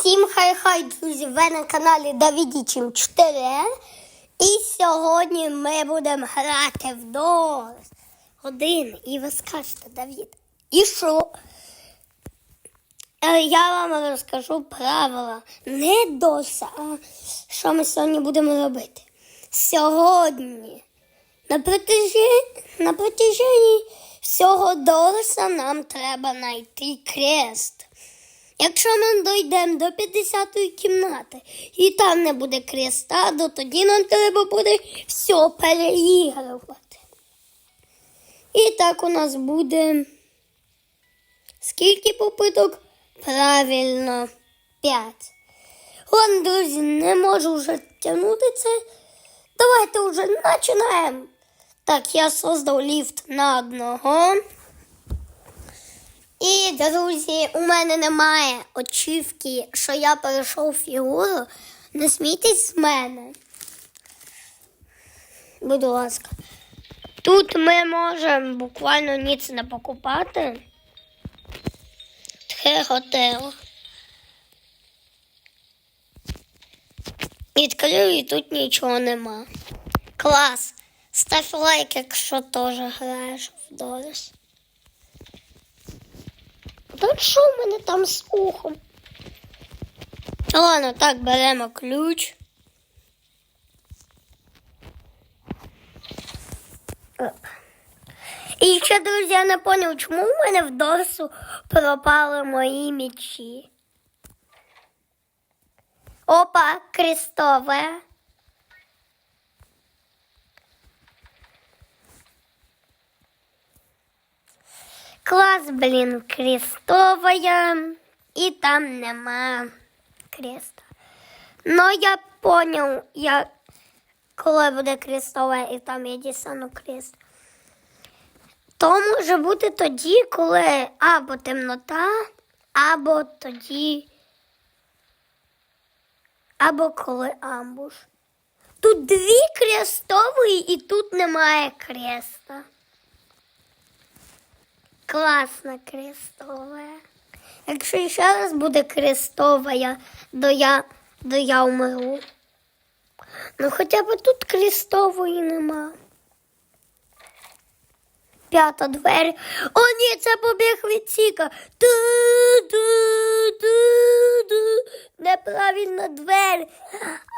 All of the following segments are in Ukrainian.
Всім хай-хай, друзі! Ви на каналі Давідічим 4. І сьогодні ми будемо грати в DOS. Один. І ви скажете, Давід. І що? Е, Я вам розкажу правила. Не DOS, а що ми сьогодні будемо робити. Сьогодні на протяженні, всього DOS нам треба знайти крест. Якщо ми дійдемо до 50-ї кімнати і там не буде креста, то тоді нам треба буде все переігрувати. І так у нас буде скільки попиток? Правильно, 5. Ладно, друзі, не можу вже тягнути це. Давайте вже починаємо. Так, я создав ліфт на одного. І, друзі, у мене немає очівки, що я перейшов фігуру. Не смійтесь з мене. Будь ласка. Тут ми можемо буквально ніц не покупати. Тхе готел. Відкрив і тут нічого нема. Клас. Став лайк, якщо теж граєш в Дорис. Та що в мене там з ухом? Ладно, так, беремо ключ. І ще, друзі, я не поняв, чому в мене в Дорсу пропали мої мечі. Опа, крестове. Клас, блін, крестовая. І там нема креста. Ну, я поняв, я, коли буде крестова і там я дістану крест. То може бути тоді, коли або темнота, або тоді, або коли амбуш. Тут дві крестові і тут немає креста. Класна крестова. Якщо ще раз буде крестова, я, то я, то я умру. Ну хоча б тут крестової нема. П'ята двері. О, ні, це побіг від Сіка. Ту-ду-ду-ду. Неправильна двері.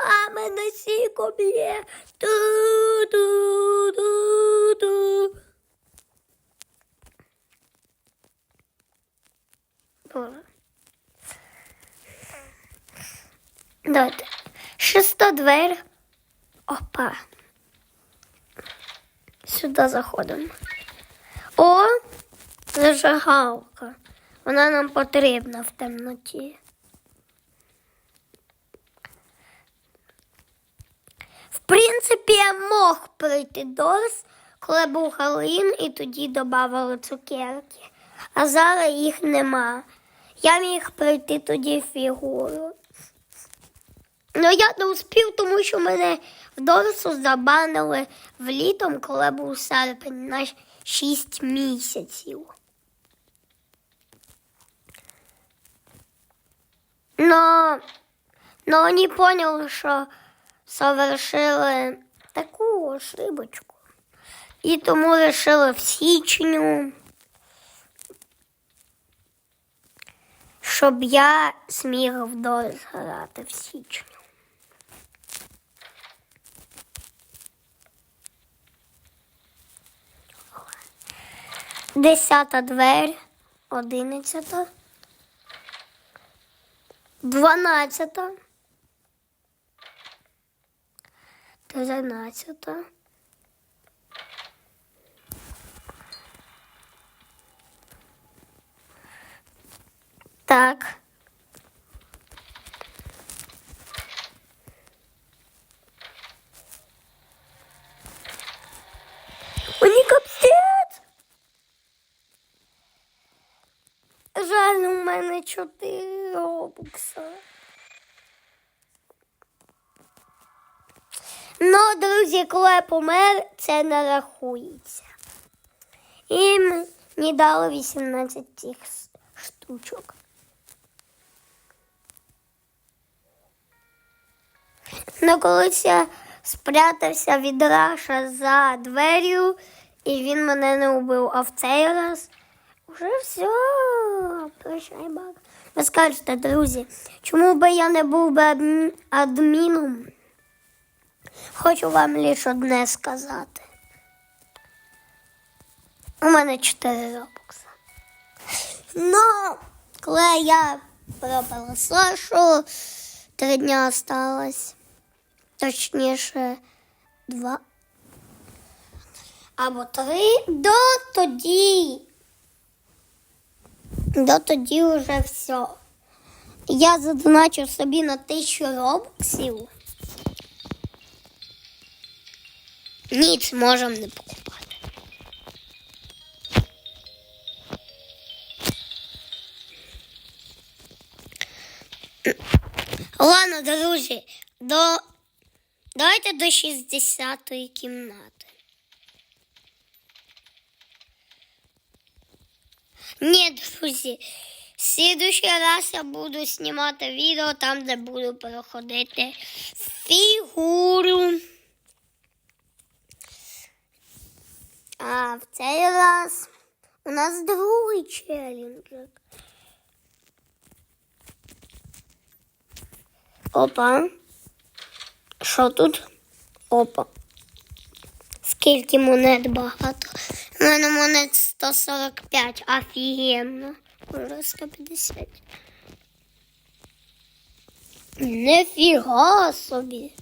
А мене Сіко б'є. Ту-ду-ду-ду. Боже. Давайте. Шеста двері. Опа. Сюди заходимо. О, зажигалка. Вона нам потрібна в темноті. В принципі, я мог прийти дос, коли був Галин, і тоді додавали цукерки. А зараз їх нема. Я міг прийти тоді фігуру. Ну я не успів, тому що мене в Дорсу забанили влітом, коли був серпень на 6 місяців. Но, но вони поняли, що совершили таку ошибочку. І тому вирішили в січню, щоб я зміг вдовж грати в січню. Десята двері, одинадцята, дванадцята, тринадцята. Так. Мені капець. Жаль, у мене чотири робокса. Ну, друзі, коли я помер, це не рахується. І мені дали 18 цих штучок. Ну, колись я спрятався від Раша за дверю, і він мене не убив. А в цей раз вже все. Прощай, баг. Ви скажете, друзі, чому би я не був би адм- адміном? Хочу вам лише одне сказати. У мене 4 робокса. Ну, коли я пропала Сашу, три дня осталось. Точніше, два. Або три до тоді. До тоді вже все. Я задоначив собі на тисячу робоксів. Ніц можемо не покупати. Ладно, друзі, до... давайте до 60-ї кімнати. Ні, друзі, в слідущий раз я буду знімати відео там, де буду проходити фігуру. А в цей раз у нас другий челенджик. Опа. Що тут? Опа. Скільки монет багато. У мене монет 145. Офігенно. Уже 150. Нефіга собі.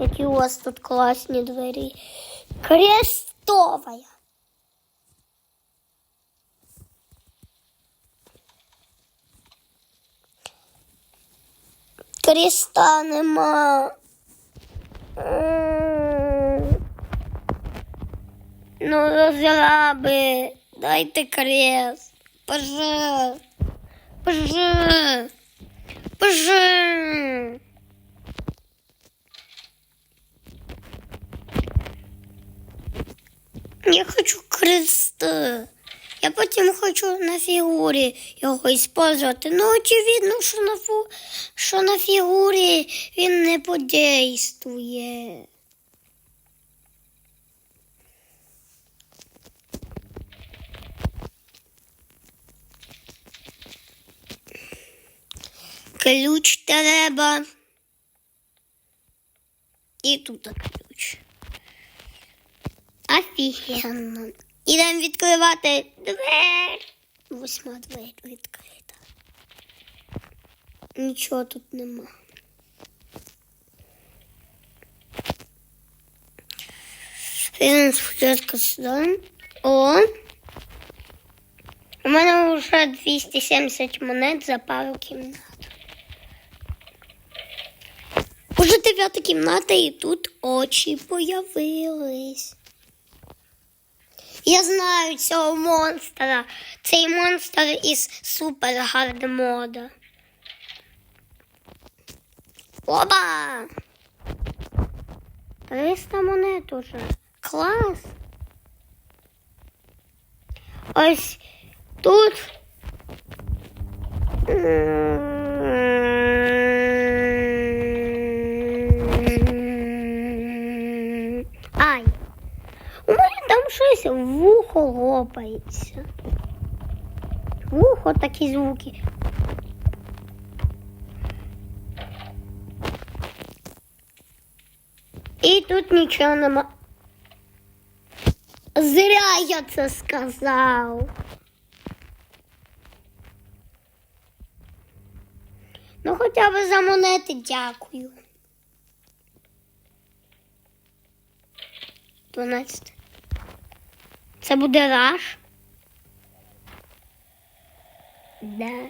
Які у вас тут класні двері. Крестовая. Креста нема. Ну, розраби, дайте крест. Пожалуйста. Пожалуйста. Пожалуйста. Я хочу креста. Я потім хочу на фігурі його использувати. Ну, очевидно, що на, фу... що на фігурі він не подействує. Ключ треба. І тут ключ. Офігенно. Ідемо відкривати двері. Восьма двері відкрита. Нічого тут нема. Він спочатку сюди. О. У мене вже 270 монет за пару кімнат. Уже дев'ята кімната і тут очі появились. Я знаю цього монстра. Цей монстр із супер гард мода. Оба! 300 монет уже. Клас. Ось тут. Ай. У мене там щось вухо лопається. Вухо такі звуки. І тут нічого нема. Зря я це сказав. Ну, хоча б за монети дякую. 12. Це буде раш. Да.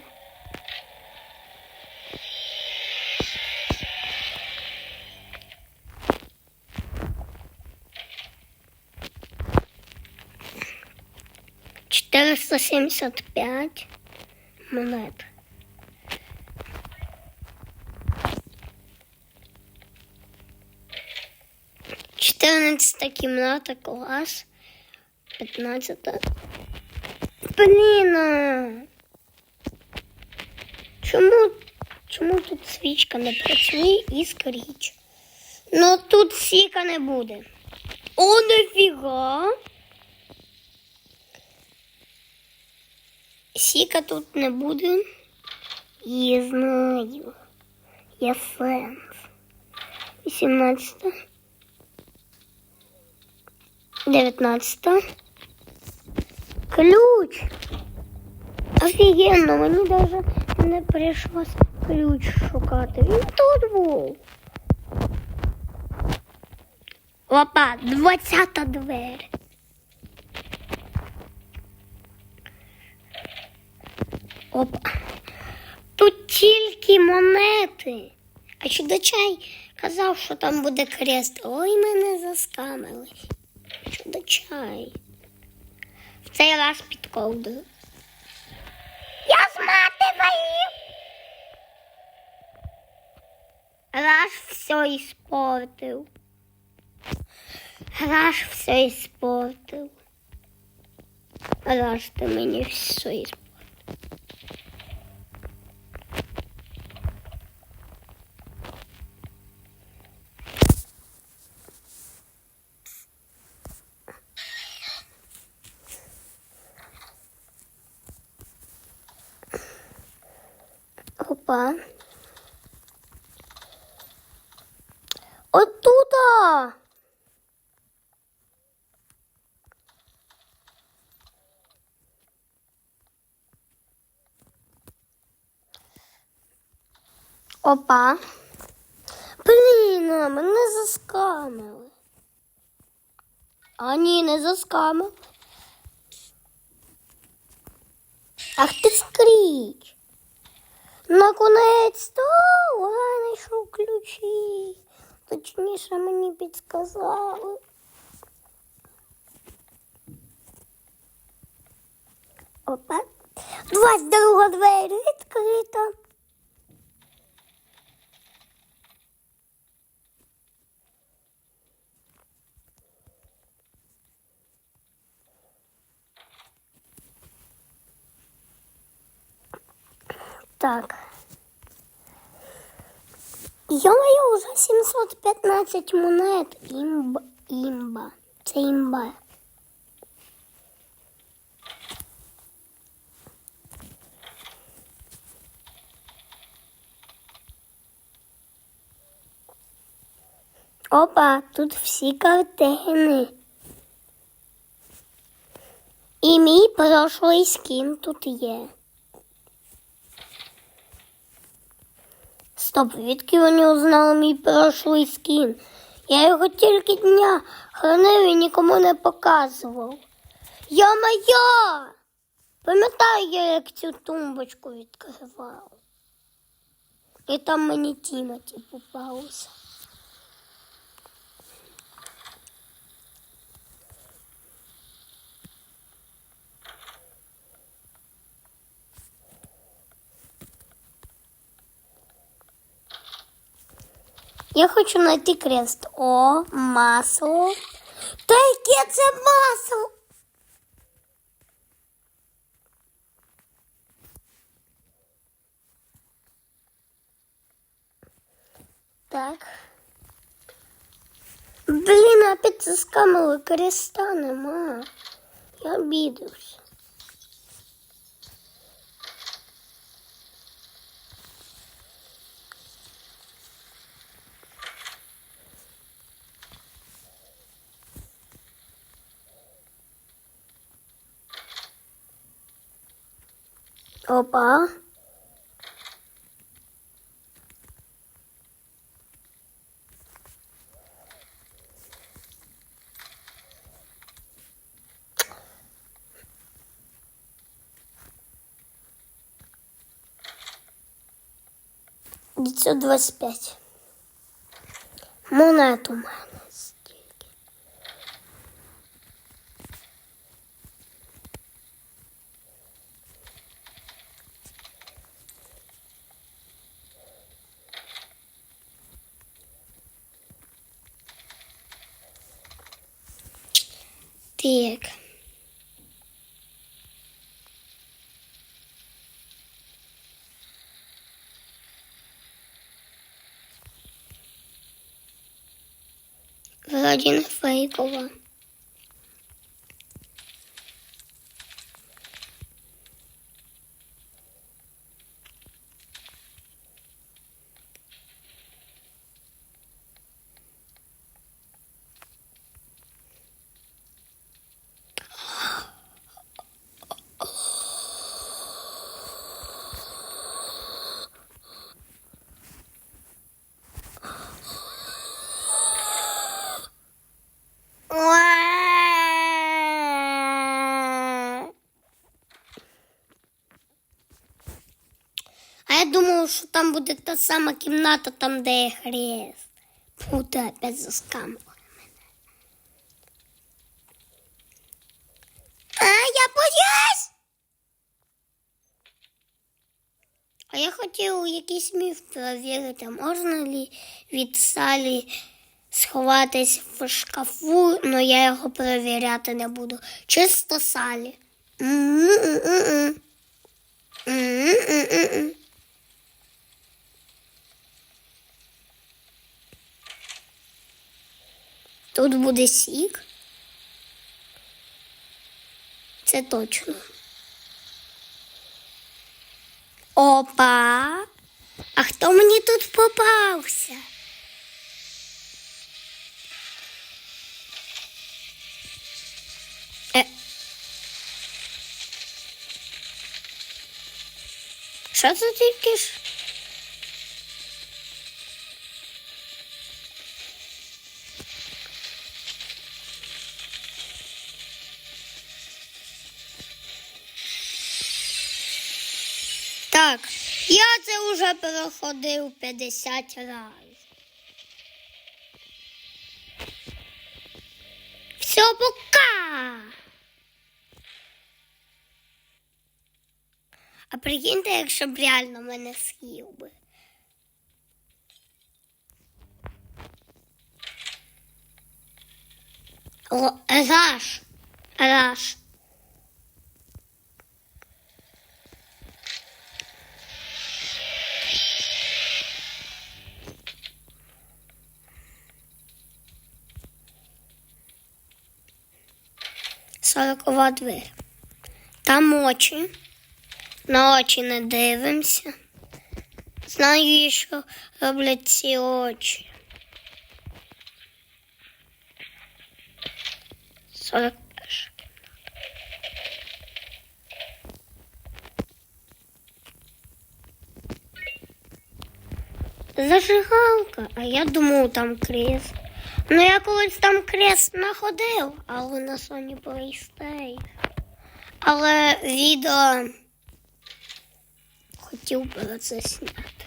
Четыреста семьдесят пять монет. Четырнадцатая кімната клас. 15. Блін. Чому чому тут свічка не працює і скріч? Ну тут сіка не буде. О, нафіга. Сіка тут не буде. Я знаю. Я сенс. 18. 19. Ключ. Офігенно, мені даже не прийшлось ключ шукати. Він тут був. Опа, 20 двері. Опа. Тут тільки монети. А чудочай казав, що там буде крест. Ой, мене заскамили. Чудочай. Цей раз під ковдру. Я зматываю. Раз все іспортив. Раз все іспортив. Раз ти мені все испортил. Опа. Оттуда. Опа. Блін, мене заскамили. А ні, не заскамили. Ах ти скріч. Наконець-то я знайшов ключі. Точніше мені підсказали. Опа. 22 двері відкрита. Так. Ё-моё, уже 715 монет. Імба. Імба. Це імба. Опа, тут всі картини. І мій прошлий скін тут є. Стоп, відки вони узнали мій прошлий скін? Я його тільки дня хранив і нікому не показував. Я моя! Пам'ятаю я, як цю тумбочку відкривав. І там мені Тімоті попався. Я хочу знайти крест. О, масло. Та яке це масло? Так. Блін, а під заскамили креста нема. Я обідався. Опа. Девятьсот двадцать пять. Монет у Вроді не фейкова. А я думала, що там буде та сама кімната, там, де є хрест. Пута опять заскамила мене. А я боюсь! А я хотів якийсь міф перевірити, можна ли від Салі сховатись в шкафу, але я його перевіряти не буду. Чисто Салі. М-м-м-м. М-м-м-м. Тут буде сік. Це точно. Опа. А хто мені тут попався? Е. Що це тільки ж? Так, я це вже переходив 50 разів. Все, пока. А прикиньте, якщо б реально мене з'їв би. Раш. Раш. Сорокова двері. Там очі. На очі не дивимося. Знаю, що роблять ці очі. 41 Зажигалка, а я думав там крест. Ну я колись там крест находив, але на Sony PlayStation. Але відео хотів би це зняти.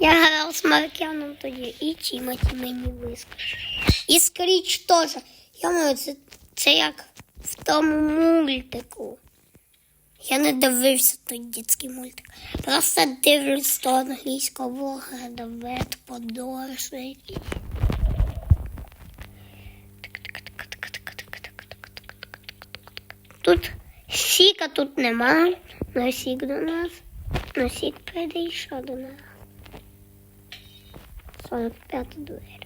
Я грав з Маркяном тоді і Тімоті мені вискаже. І Скріч теж. Я маю, це, це як в тому мультику. Я не дивився той дитячий мультик. Просто дивлюсь то англійського Вет подорожний. Тут Сіка тут нема, но Сік до нас. Но Сік прийде ще до нас. 45 двері.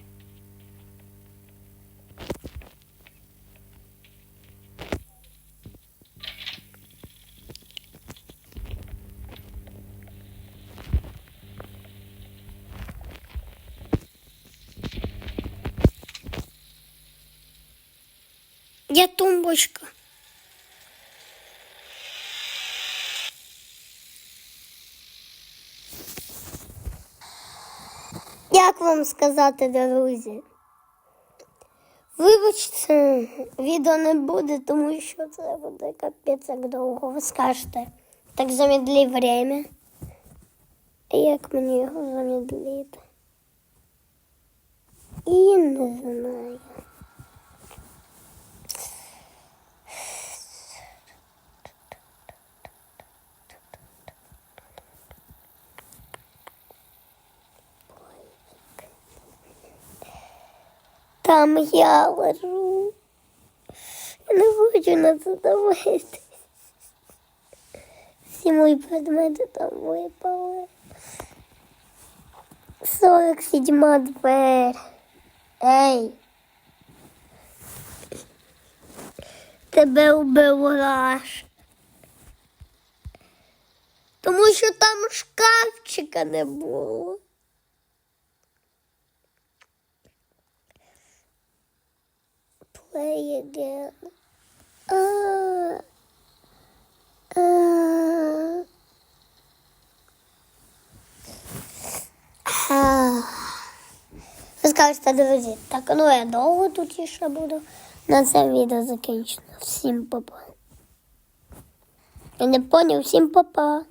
Я тумбочка. Як вам сказати, друзі? Вибачте, відео не буде, тому що це буде капець як довго. Ви скажете. Так замедлі время. А Як мені його замедлити? І не знаю. Там я лежу. Я не хочу на це дивитися. Всі мої предмети там випали. 47 двері. Ей. Тебе вбив раш. Тому що там шкафчика не було. Play again. А. А. Ви скажете, друзі, так ну я довго тут ще буду. На це відео закінчено. Всім папа. Я не поняв, всім папа.